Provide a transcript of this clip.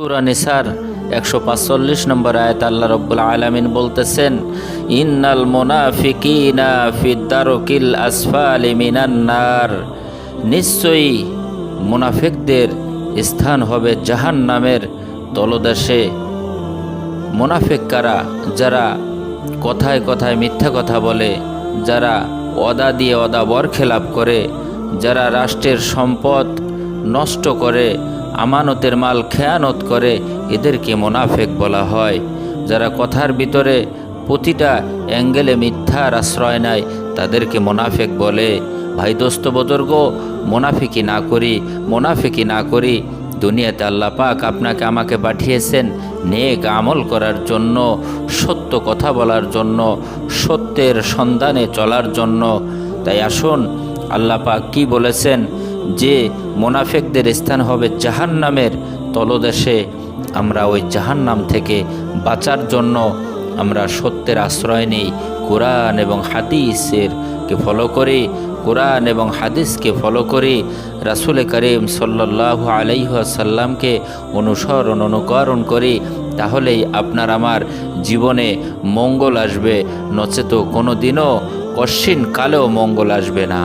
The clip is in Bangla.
সুরা নিসার একশো পাঁচচল্লিশ নম্বর আয়াত আল্লাহ রব্বুল আলামিন বলতেছেন, ইন্নাল মোনাফিকিনা ফিদ্দারকিল আসফালি মিনান নার। নিশ্চয়ই মুনাফিকদের স্থান হবে জাহান নামের তলদেশে। মুনাফিক কারা? যারা কথায় কথায় মিথ্যা কথা বলে, যারা অদা দিয়ে অদা বরখেলাপ করে, যারা রাষ্ট্রের সম্পদ নষ্ট করে আমানতের মাল খেয়ানত করে, এদেরকে মোনাফেক বলা হয়। যারা কথার ভিতরে প্রতিটা অ্যাঙ্গেলে মিথ্যার আশ্রয় নেয়, তাদেরকে মোনাফেক বলে। ভাই দোস্ত বদর্গ মোনাফিকি না করি, মোনাফিকি না করি। দুনিয়াতে আল্লাহ পাক আপনাকে আমাকে পাঠিয়েছেন নেক আমল করার জন্য, সত্য কথা বলার জন্য, সত্যের সন্ধানে চলার জন্য। তাই আসুন, আল্লাহ পাক কি বলেছেন? যে মোনাফেকদের স্থান হবে জাহান্নামের তলদেশে, আমরা ওই জাহান্নাম থেকে বাঁচার জন্য আমরা সত্যের আশ্রয় নিই। কোরআন এবং হাদিসের কে ফলো করি, কোরআন এবং হাদিসকে ফলো করি। রাসুল করিম সাল্লাহ আলাইসাল্লামকে অনুসরণ, অনুকরণ করি, তাহলেই আপনার আমার জীবনে মঙ্গল আসবে। নচেত কোনো দিনও কশ্চিন কালেও মঙ্গল আসবে না।